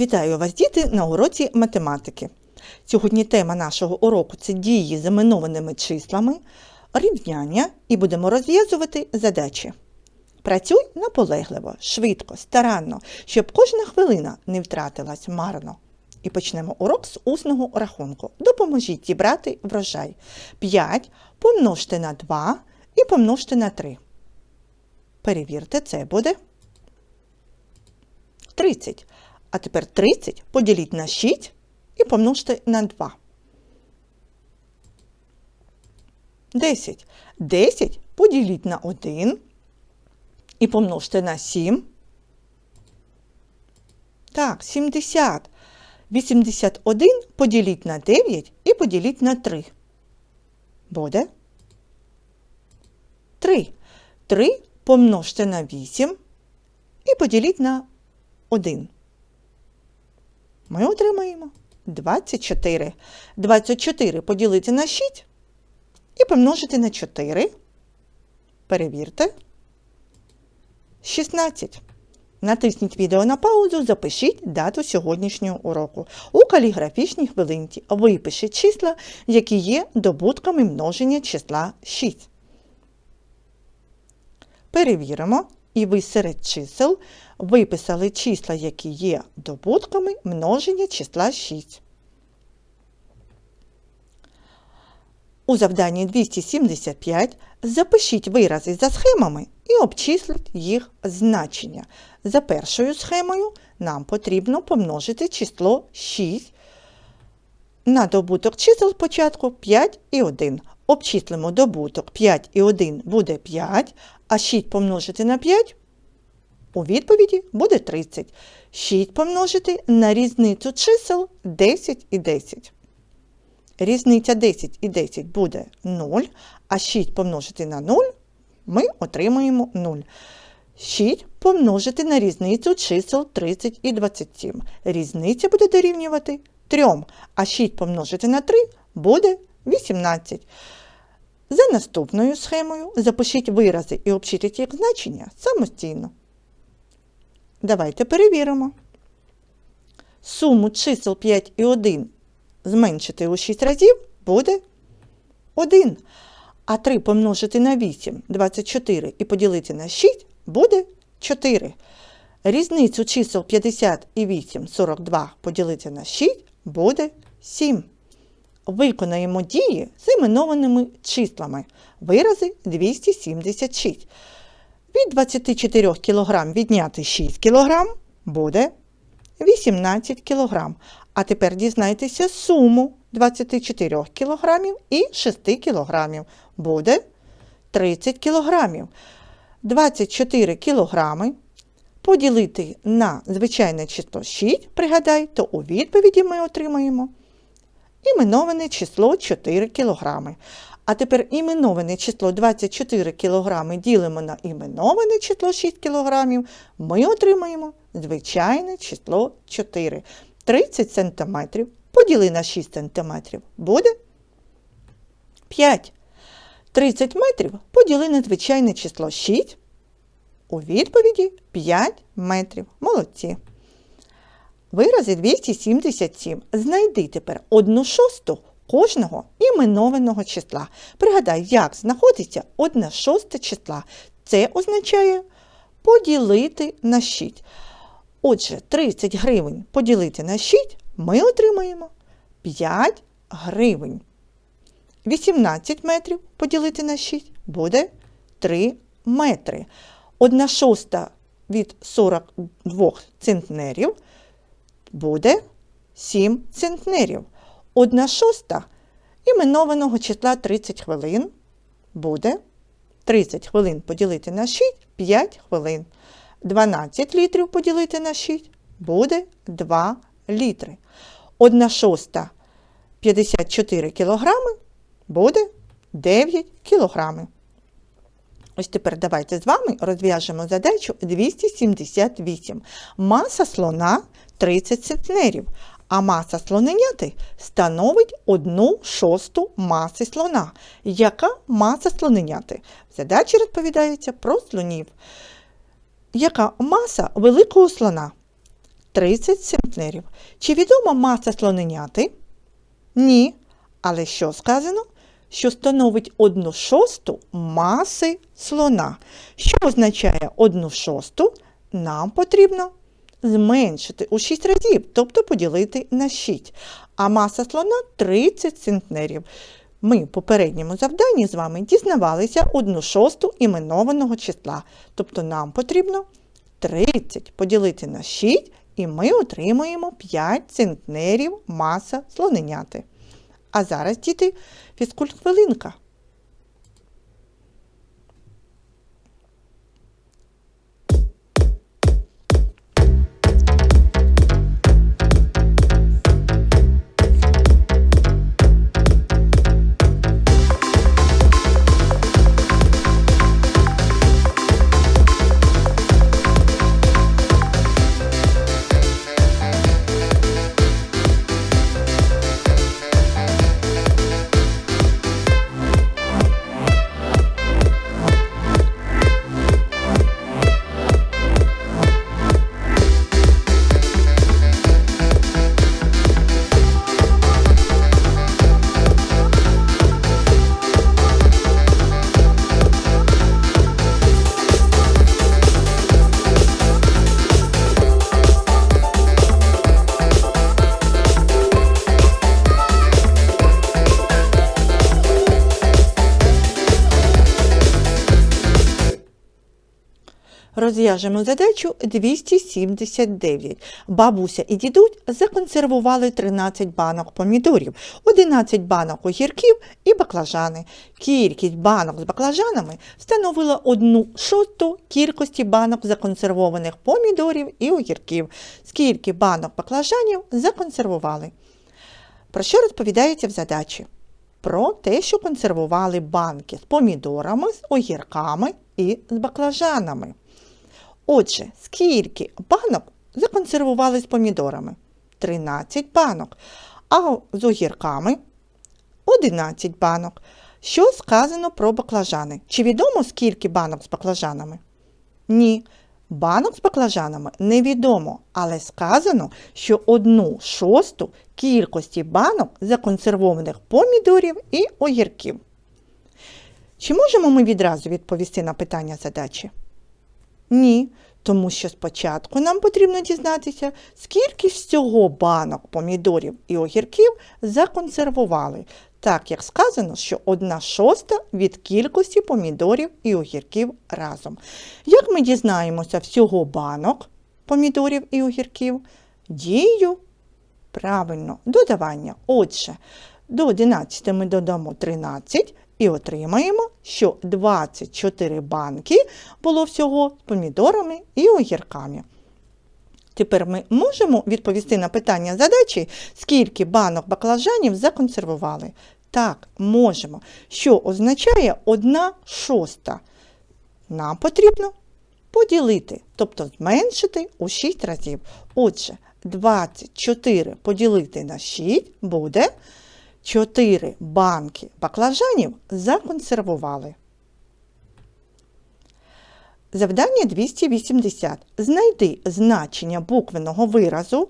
Вітаю вас, діти, на уроці математики. Сьогодні тема нашого уроку це дії з іменованими числами, рівняння і будемо розв'язувати задачі. Працюй наполегливо, швидко, старанно, щоб кожна хвилина не втратилась марно. І почнемо урок з усного рахунку. Допоможіть зібрати врожай. 5 помножте на 2 і помножте на 3. Перевірте, це буде 30. А тепер 30 поділіть на 6 і помножте на 2. 10. 10 поділіть на 1 і помножте на 7. Так, 70. 81 поділіть на 9 і поділіть на 3. Буде 3. 3 помножте на 8 і поділіть на 1. Ми отримаємо 24. 24 поділити на 6 і помножити на 4. Перевірте. 16. Натисніть відео на паузу, запишіть дату сьогоднішнього уроку. У каліграфічній хвилинці випишіть числа, які є добутками множення числа 6. Перевіримо, і ви серед чисел виписали числа, які є добутками множення числа 6. У завданні 275 запишіть вирази за схемами і обчисліть їх значення. За першою схемою нам потрібно помножити число 6 на добуток чисел спочатку 5 і 1. Обчислимо добуток 5 і 1 буде 5, а 6 помножити на 5 у відповіді буде 30. 6 помножити на різницю чисел 10 і 10. Різниця 10 і 10 буде 0, а 6 помножити на 0 ми отримаємо 0. 6 помножити на різницю чисел 30 і 27. Різниця буде дорівнювати 3, а 6 помножити на 3 буде 18. За наступною схемою запишіть вирази і обчисліть їх значення самостійно. Давайте перевіримо. Суму чисел 5 і 1 зменшити у 6 разів буде 1. А 3 помножити на 8 24 і поділити на 6 буде 4. Різницю чисел 50 і 8 42 поділити на 6 буде 7. Виконаємо дії з іменованими числами. Вирази 276. Від 24 кг відняти 6 кг буде 18 кг. А тепер дізнайтеся суму 24 кг і 6 кг. Буде 30 кг. 24 кг поділити на звичайне число 6, пригадай, то у відповіді ми отримаємо іменоване число 4 кг. А тепер іменоване число 24 кг ділимо на іменоване число 6 кг, ми отримаємо звичайне число 4. 30 см поділи на 6 см буде 5. 30 метрів поділи на звичайне число 6. У відповіді 5 метрів. Молодці. Вирази 277. Знайди тепер 1 шосту кожного іменованого числа. Пригадай, як знаходиться 1 шоста числа. Це означає поділити на 6. Отже, 30 гривень поділити на 6 ми отримаємо 5 гривень. 18 метрів поділити на 6 буде 3 метри. 1 шоста від 42 центнерів буде 7 центнерів. 1 шоста іменованого числа 30 хвилин буде 30 хвилин поділити на 6 5 хвилин. 12 літрів поділити на 6 буде 2 літри. 1 шоста 54 кілограми буде 9 кілограми. Ось тепер давайте з вами розв'яжемо задачу 278. Маса слона 30 центнерів, а маса слоненяти становить 1 шосту маси слона. Яка маса слоненяти? В задачі розповідається про слонів. Яка маса великого слона? 30 центнерів. Чи відома маса слоненяти? Ні. Але що сказано? Що становить одну шосту маси слона. Що означає одну шосту? Нам потрібно зменшити у 6 разів, тобто поділити на 6. А маса слона 30 центнерів. Ми в попередньому завданні з вами дізнавалися одну шосту іменованого числа. Тобто нам потрібно 30 поділити на 6, і ми отримаємо 5 центнерів маса слоненяти. А зараз, діти, фізкульт-хвилинка. Розв'яжемо задачу 279. Бабуся і дідусь законсервували 13 банок помідорів, 11 банок огірків і баклажани. Кількість банок з баклажанами становила одну шосту кількості банок законсервованих помідорів і огірків. Скільки банок баклажанів законсервували? Про що розповідається в задачі? Про те, що консервували банки з помідорами, з огірками і з баклажанами. Отже, скільки банок законсервували з помідорами? 13 банок. А з огірками 11 банок. Що сказано про баклажани? Чи відомо, скільки банок з баклажанами? Ні. Банок з баклажанами невідомо, але сказано, що одну шосту кількості банок законсервованих помідорів і огірків. Чи можемо ми відразу відповісти на питання задачі? Ні, тому що спочатку нам потрібно дізнатися, скільки всього банок помідорів і огірків законсервували, так як сказано, що одна шоста від кількості помідорів і огірків разом. Як ми дізнаємося всього банок помідорів і огірків? Дію правильно додавання. Отже, до 11 ми додамо 13 і отримаємо, що 24 банки було всього з помідорами і огірками. Тепер ми можемо відповісти на питання задачі, скільки банок баклажанів законсервували. Так, можемо. Що означає 1 шоста? Нам потрібно поділити, тобто зменшити у 6 разів. Отже, 24 поділити на 6 буде 4 банки баклажанів законсервували. Завдання 280. Знайди значення буквеного виразу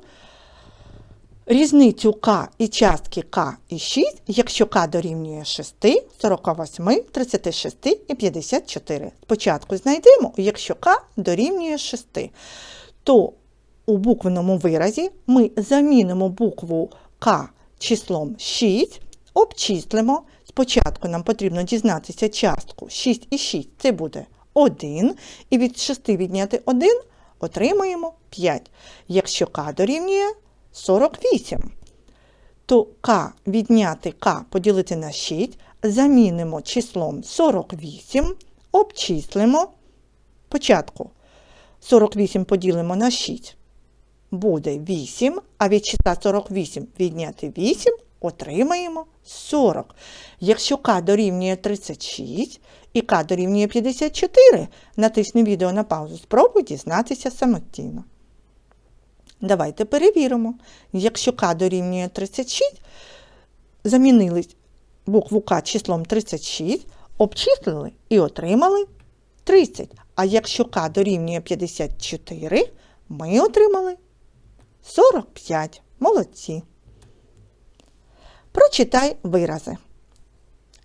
різницю К і частки К і 6, якщо К дорівнює 6, 48, 36 і 54. Спочатку знайдемо, якщо К дорівнює 6, то у буквеному виразі ми замінимо букву К числом 6, обчислимо. Спочатку нам потрібно дізнатися частку 6 і 6, це буде 1, і від 6 відняти 1 отримаємо 5. Якщо К дорівнює 48, то К відняти К поділити на 6, замінимо числом 48, обчислимо початку. 48 поділимо на 6, буде 8, а від числа 48 відняти 8 отримаємо 40. Якщо К дорівнює 36 і К дорівнює 54, натисни відео на паузу, спробуй дізнатися самостійно. Давайте перевіримо. Якщо К дорівнює 36, замінили букву К числом 36, обчислили і отримали 30. А якщо К дорівнює 54, ми отримали 45. Молодці. Прочитай вирази.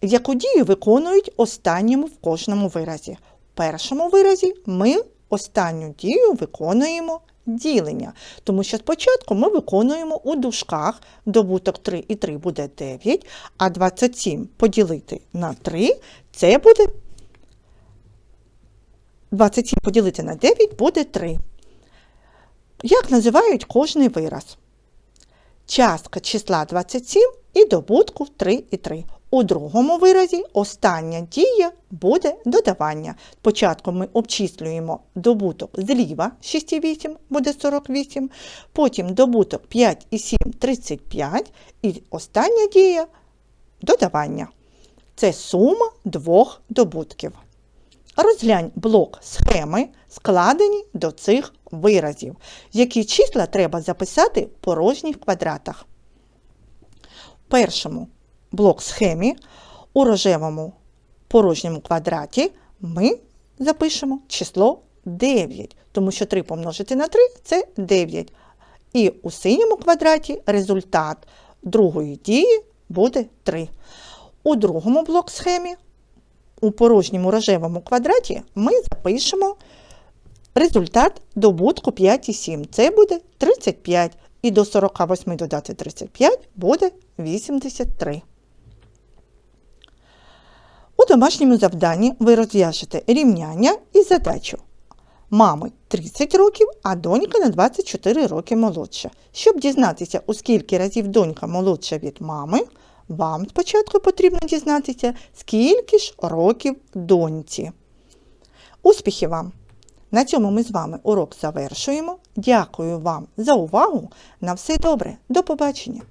Яку дію виконують останньому в кожному виразі? В першому виразі ми останню дію виконуємо ділення, тому що спочатку ми виконуємо у дужках добуток 3 і 3 буде 9, а 27 поділити на 3 це буде 27 поділити на 9 буде 3. Як називають кожний вираз? Частка числа 27 і добутку 3 і 3. У другому виразі остання дія буде додавання. Спочатку ми обчислюємо добуток зліва 6 і 8 буде 48, потім добуток 5 і 7 35 і остання дія додавання. Це сума двох добутків. Розглянь блок схеми, складені до цих виразів, які числа треба записати в порожніх квадратах. В першому блок схемі у рожевому порожньому квадраті ми запишемо число 9, тому що 3 помножити на 3 це 9. І у синьому квадраті результат другої дії буде 3. У другому блок схемі у порожньому рожевому квадраті ми запишемо результат добутку 5 і 7. Це буде 35. І до 48 додати 35 буде 83. У домашньому завданні ви розв'яжете рівняння і задачу. Мами 30 років, а донька на 24 роки молодша. Щоб дізнатися, у скільки разів донька молодша від мами, вам спочатку потрібно дізнатися, скільки ж років доньці. Успіхів вам! На цьому ми з вами урок завершуємо. Дякую вам за увагу. На все добре. До побачення!